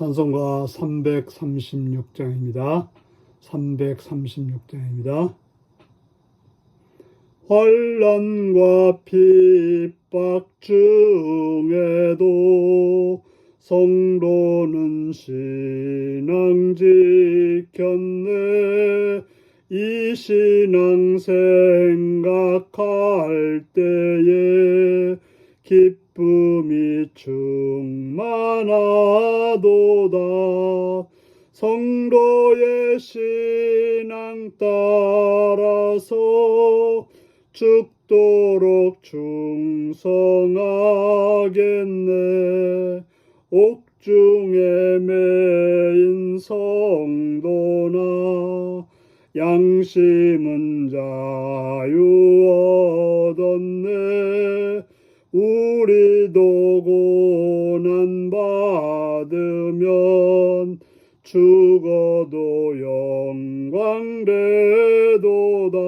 찬송가 336장입니다. 336장입니다. 환란과 핍박 중에도 성도는 신앙 지켰네 이 신앙 생각할 때에 기쁨이 충만하 도다. 성도의 신앙 따라서 죽도록 충성하겠네. 옥중에 매인 성도나 양심은 자유 얻었네 우리도 고난 받으면 죽어도 영광되도다.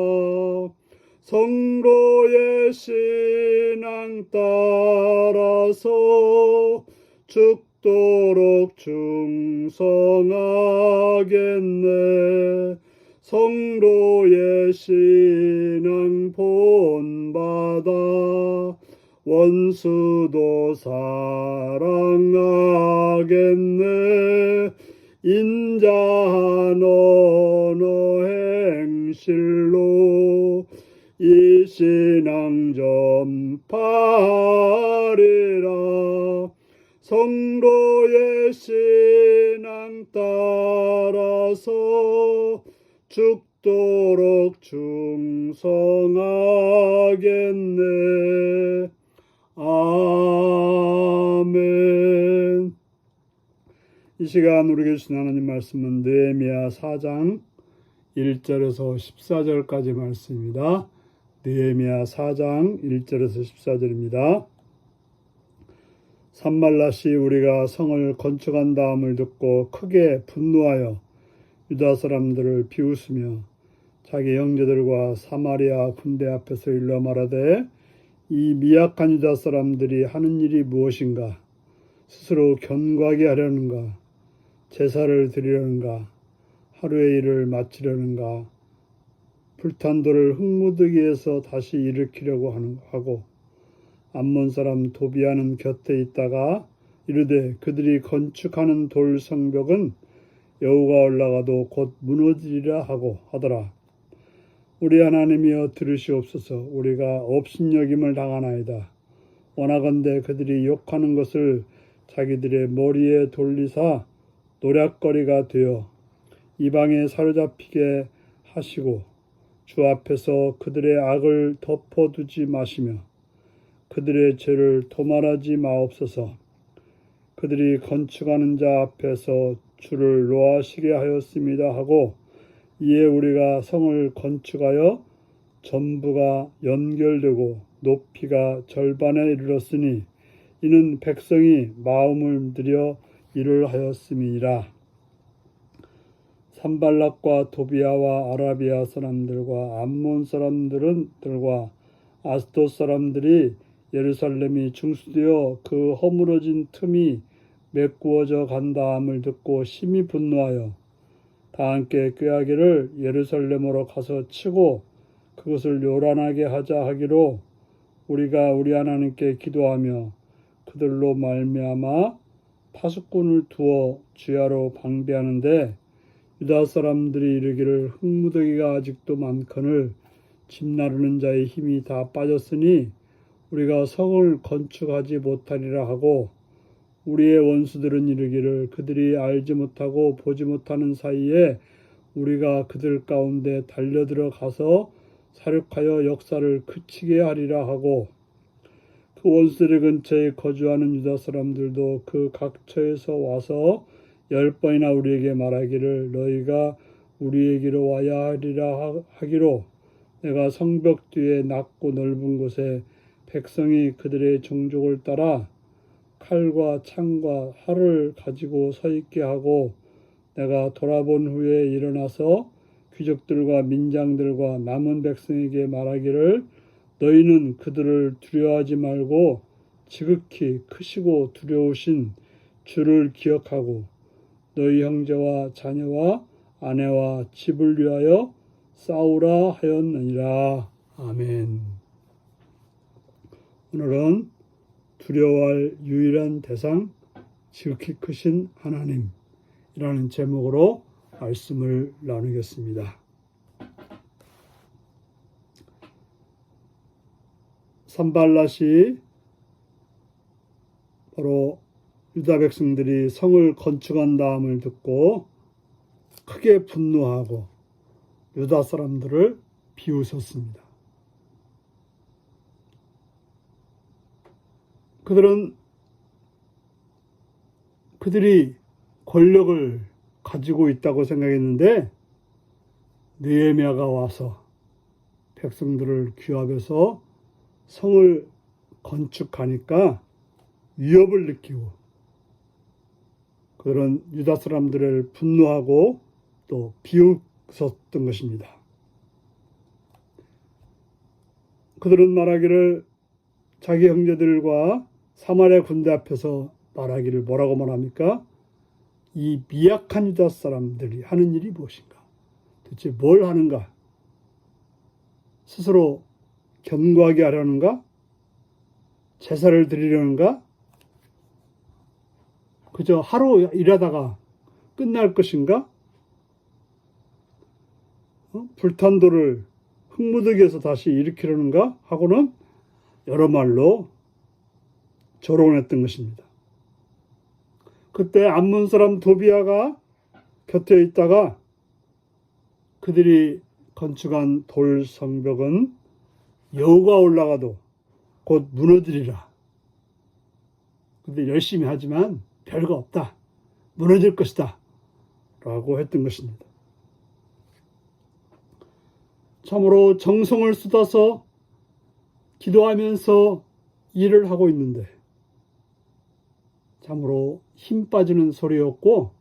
성도의 신앙 따라서 죽도록 충성하겠네. 성도의 신앙 본받아 원수도 사랑하겠네. 언어 행실로 이 신앙 전파하리라. 성도의 신앙 따라서 죽도록 충성하겠네 아멘 이 시간 우리에게 주신 하나님 말씀은 느헤미야 4장 1절에서 14절까지 말씀입니다. 느헤미야 4장 1절에서 14절입니다. 산말라시 우리가 성을 건축한 다음을 듣고 크게 분노하여 유다 사람들을 비웃으며 자기 형제들과 사마리아 군대 앞에서 일러 말하되 이 미약한 유다 사람들이 하는 일이 무엇인가? 스스로 견고하게 하려는가? 제사를 드리려는가? 하루의 일을 마치려는가? 불탄 돌을 흙무더기에서 다시 일으키려고 하고 암몬 사람 도비아는 곁에 있다가 이르되 그들이 건축하는 돌 성벽은 여우가 올라가도 곧 무너지리라 하고 하더라. 우리 하나님이여 들으시옵소서 우리가 업신여김을 당하나이다. 원하건대 그들이 욕하는 것을 자기들의 머리에 돌리사 노략거리가 되어 이방에 사로잡히게 하시고 주 앞에서 그들의 악을 덮어두지 마시며 그들의 죄를 도말하지 마옵소서. 그들이 건축하는 자 앞에서 주를 노하시게 하였습니다 하고 이에 우리가 성을 건축하여 전부가 연결되고 높이가 절반에 이르렀으니 이는 백성이 마음을 들여 일을 하였음이니라. 산발락과 도비아와 아라비아 사람들과 암몬 사람들은 들과 아스토 사람들이 예루살렘이 중수되어 그 허물어진 틈이 메꾸어져 간다함을 듣고 심히 분노하여 다 함께 꾀하기를 예루살렘으로 가서 치고 그것을 요란하게 하자 하기로 우리가 우리 하나님께 기도하며 그들로 말미암아 파수꾼을 두어 주야로 방비하는데 유다 사람들이 이르기를 흙무더기가 아직도 많거늘 집 나르는 자의 힘이 다 빠졌으니 우리가 성을 건축하지 못하리라 하고 우리의 원수들은 이르기를 그들이 알지 못하고 보지 못하는 사이에 우리가 그들 가운데 달려들어 가서 사륙하여 역사를 그치게 하리라 하고 그 원수들 근처에 거주하는 유다 사람들도 그 각처에서 와서 열 번이나 우리에게 말하기를 너희가 우리에게로 와야 하리라 하기로 내가 성벽 뒤에 낮고 넓은 곳에 백성이 그들의 종족을 따라 칼과 창과 활을 가지고 서 있게 하고 내가 돌아본 후에 일어나서 귀족들과 민장들과 남은 백성에게 말하기를 너희는 그들을 두려워하지 말고 지극히 크시고 두려우신 주를 기억하고 너희 형제와 자녀와 아내와 집을 위하여 싸우라 하였느니라. 아멘. 오늘은 두려워할 유일한 대상, 지극히 크신 하나님이라는 제목으로 말씀을 나누겠습니다. 산발랏이 바로 유다 백성들이 성을 건축한 다음을 듣고 크게 분노하고 유다 사람들을 비웃었습니다. 그들은 그들이 권력을 가지고 있다고 생각했는데 느헤미야가 와서 백성들을 규합해서 성을 건축하니까 위협을 느끼고 그런 유다 사람들을 분노하고 또 비웃었던 것입니다. 그들은 말하기를 자기 형제들과 사마리아 군대 앞에서 말하기를 뭐라고 말합니까? 이 미약한 유다 사람들이 하는 일이 무엇인가? 대체 뭘 하는가? 스스로 견고하게 하려는가? 제사를 드리려는가? 그저 하루 일하다가 끝날 것인가? 어? 불탄 돌을 흙무더기에서 다시 일으키려는가? 하고는 여러 말로 조롱했던 것입니다. 그때 암몬 사람 도비아가 곁에 있다가 그들이 건축한 돌 성벽은 여우가 올라가도 곧 무너지리라. 근데 열심히 하지만 별거 없다. 무너질 것이다. 라고 했던 것입니다. 참으로 정성을 쏟아서 기도하면서 일을 하고 있는데 참으로 힘 빠지는 소리였고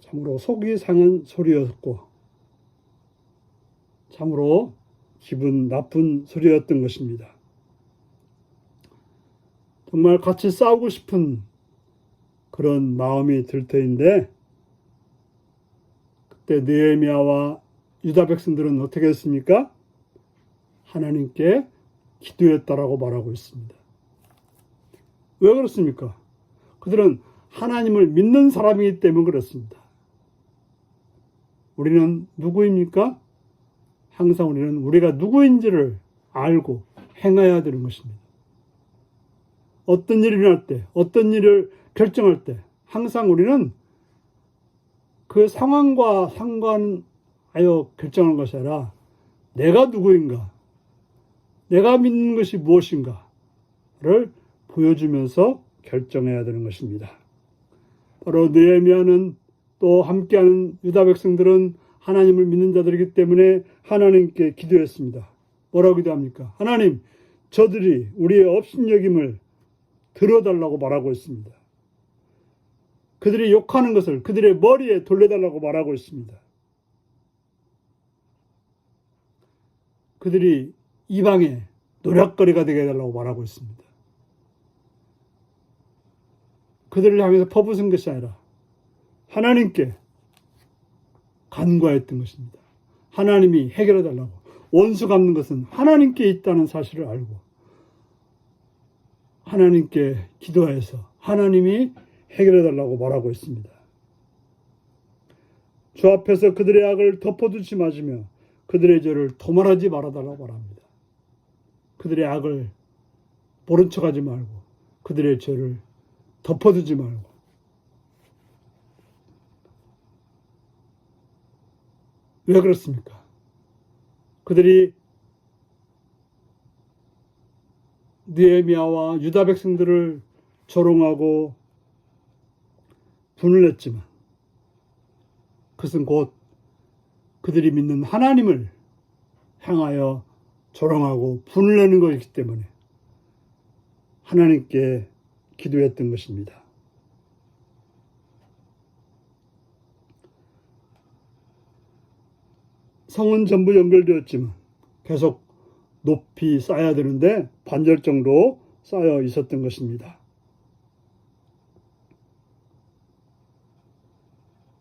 참으로 속이 상한 소리였고 참으로 기분 나쁜 소리였던 것입니다. 정말 같이 싸우고 싶은 그런 마음이 들 터인데 그때 느헤미야와 유다 백성들은 어떻게 했습니까? 하나님께 기도했다라고 말하고 있습니다. 왜 그렇습니까? 그들은 하나님을 믿는 사람이기 때문에 그렇습니다. 우리는 누구입니까? 항상 우리는 우리가 누구인지를 알고 행해야 되는 것입니다. 어떤 일이 일어날 때, 어떤 일을 결정할 때, 항상 우리는 그 상황과 상관하여 결정하는 것이 아니라 내가 누구인가, 내가 믿는 것이 무엇인가를 보여주면서 결정해야 되는 것입니다. 바로 느헤미야는 또 함께하는 유다 백성들은 하나님을 믿는 자들이기 때문에 하나님께 기도했습니다. 뭐라고 기도합니까? 하나님, 저들이 우리의 업신여김을 들어달라고 말하고 있습니다. 그들이 욕하는 것을 그들의 머리에 돌려달라고 말하고 있습니다. 그들이 이방의 노략거리가 되게 해달라고 말하고 있습니다. 그들을 향해서 퍼부은 것이 아니라 하나님께 간과했던 것입니다. 하나님이 해결해 달라고. 원수 갚는 것은 하나님께 있다는 사실을 알고 하나님께 기도해서 하나님이 해결해 달라고 말하고 있습니다. 주 앞에서 그들의 악을 덮어두지 마시며 그들의 죄를 도말하지 말아달라고 말합니다. 그들의 악을 모른 척하지 말고 그들의 죄를 덮어두지 말고 왜 그렇습니까? 그들이 느헤미야와 유다 백성들을 조롱하고 분을 냈지만 그것은 곧 그들이 믿는 하나님을 향하여 조롱하고 분을 내는 것이기 때문에 하나님께 기도했던 것입니다. 성은 전부 연결되었지만 계속 높이 쌓아야 되는데 반절 정도 쌓여 있었던 것입니다.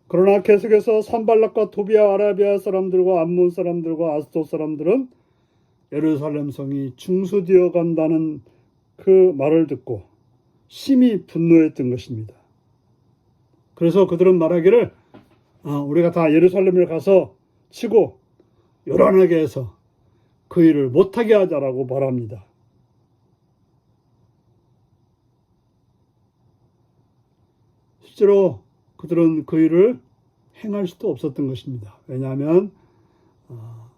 그러나 계속해서 산발락과 토비아 아라비아 사람들과 암몬 사람들과 아스도 사람들은 예루살렘 성이 중수되어 간다는 그 말을 듣고 심히 분노했던 것입니다. 그래서 그들은 말하기를 아, 우리가 다 예루살렘을 가서 치고 요란하게 해서 그 일을 못하게 하자라고 말합니다. 실제로 그들은 그 일을 행할 수도 없었던 것입니다. 왜냐하면 어,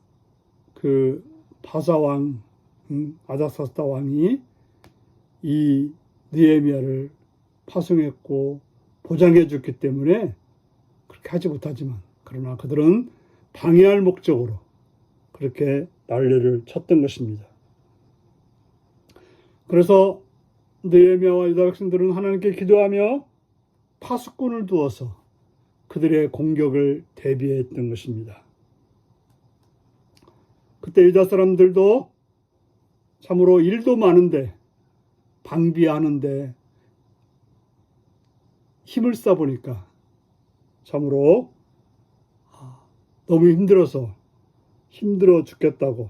그 바사왕 음, 아다사스다 왕이 이 느헤미야를 파송했고 보장해 줬기 때문에 그렇게 하지 못하지만 그러나 그들은 방해할 목적으로 그렇게 난리를 쳤던 것입니다. 그래서 느헤미야와 유다 백성들은 하나님께 기도하며 파수꾼을 두어서 그들의 공격을 대비했던 것입니다. 그때 유다 사람들도 참으로 일도 많은데 방비하는데 힘을 써 보니까 참으로 아, 너무 힘들어서 힘들어 죽겠다고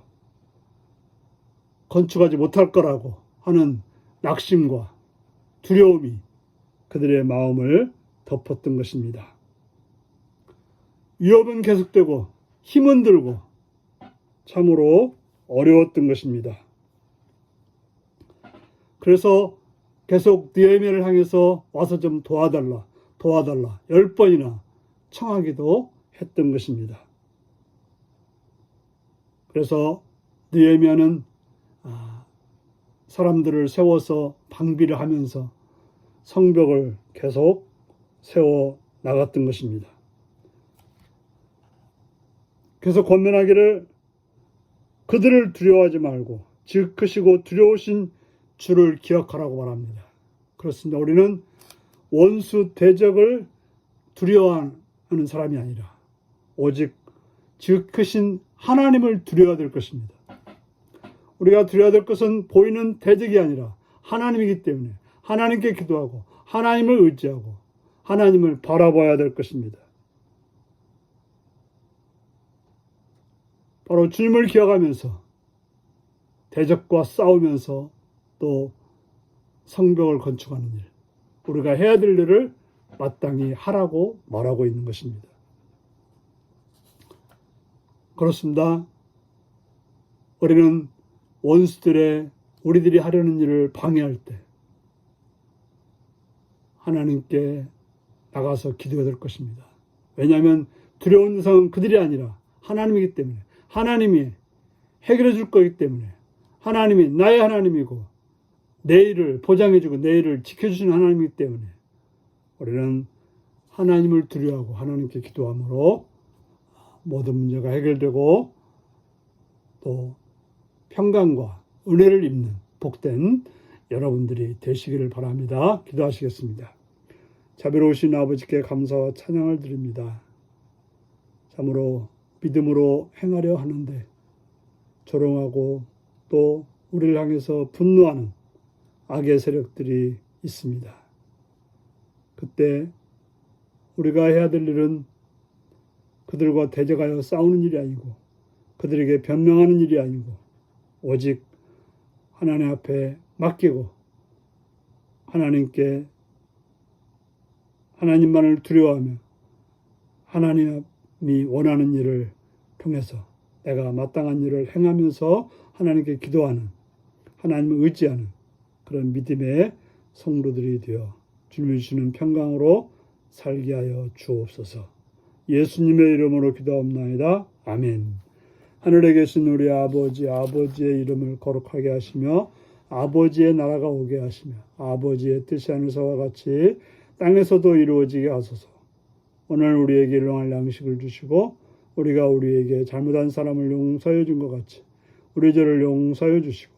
건축하지 못할 거라고 하는 낙심과 두려움이 그들의 마음을 덮었던 것입니다. 위협은 계속되고 힘은 들고 참으로 어려웠던 것입니다. 그래서 계속 니에미를 향해서 와서 좀 도와달라, 도와달라 열 번이나 청하기도 했던 것입니다. 그래서 니에미아는 아, 사람들을 세워서 방비를 하면서 성벽을 계속 세워 나갔던 것입니다. 그래서 권면하기를 그들을 두려워하지 말고 즉 크시고 두려우신 주를 기억하라고 말합니다. 그렇습니다. 우리는 원수 대적을 두려워하는 사람이 아니라 오직 즉 크신 하나님을 두려워야 될 것입니다. 우리가 두려워야 될 것은 보이는 대적이 아니라 하나님이기 때문에 하나님께 기도하고 하나님을 의지하고 하나님을 바라봐야 될 것입니다. 바로 주님을 기억하면서 대적과 싸우면서 또 성벽을 건축하는 일, 우리가 해야 될 일을 마땅히 하라고 말하고 있는 것입니다. 그렇습니다. 우리는 원수들의 우리들이 하려는 일을 방해할 때 하나님께 나가서 기도해야 될 것입니다. 왜냐하면 두려운 상은 그들이 아니라 하나님이기 때문에 하나님이 해결해 줄 거기 때문에 하나님이 나의 하나님이고 내일을 보장해주고 내일을 지켜주시는 하나님이기 때문에 우리는 하나님을 두려워하고 하나님께 기도함으로 모든 문제가 해결되고 또 평강과 은혜를 입는 복된 여러분들이 되시기를 바랍니다. 기도하시겠습니다. 자비로우신 아버지께 감사와 찬양을 드립니다. 참으로 믿음으로 행하려 하는데 조롱하고 또 우리를 향해서 분노하는 악의 세력들이 있습니다. 그때 우리가 해야 될 일은 그들과 대적하여 싸우는 일이 아니고 그들에게 변명하는 일이 아니고 오직 하나님 앞에 맡기고 하나님께 하나님만을 두려워하며 하나님이 원하는 일을 통해서 내가 마땅한 일을 행하면서 하나님께 기도하는 하나님을 의지하는 그런 믿음의 성도들이 되어 주님이 주시는 평강으로 살게 하여 주옵소서. 예수님의 이름으로 기도합나이다. 아멘. 하늘에 계신 우리 아버지, 아버지의 이름을 거룩하게 하시며 아버지의 나라가 오게 하시며 아버지의 뜻이 하늘서와 같이 땅에서도 이루어지게 하소서. 오늘 우리에게 일용할 양식을 주시고 우리가 우리에게 잘못한 사람을 용서해 준 것 같이 우리 죄를 용서해 주시고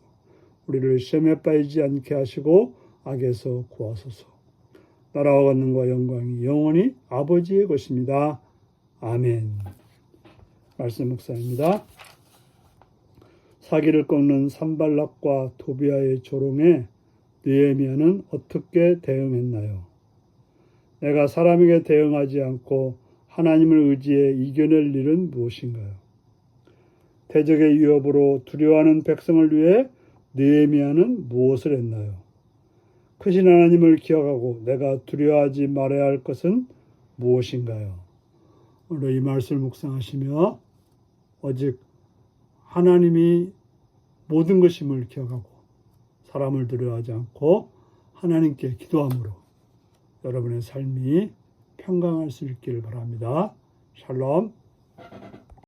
우리를 시험에 빠지지 않게 하시고 악에서 구하소서. 나라와 권능과 영광이 영원히 아버지의 것입니다. 아멘. 말씀 묵상입니다. 사기를 꺾는 산발락과 도비아의 조롱에 느헤미야는 어떻게 대응했나요? 내가 사람에게 대응하지 않고 하나님을 의지해 이겨낼 일은 무엇인가요? 대적의 위협으로 두려워하는 백성을 위해 느헤미야는 무엇을 했나요? 크신 하나님을 기억하고 내가 두려워하지 말아야 할 것은 무엇인가요? 오늘 이 말씀을 묵상하시며 오직 하나님이 모든 것임을 기억하고 사람을 두려워하지 않고 하나님께 기도함으로 여러분의 삶이 평강할 수 있기를 바랍니다. 샬롬.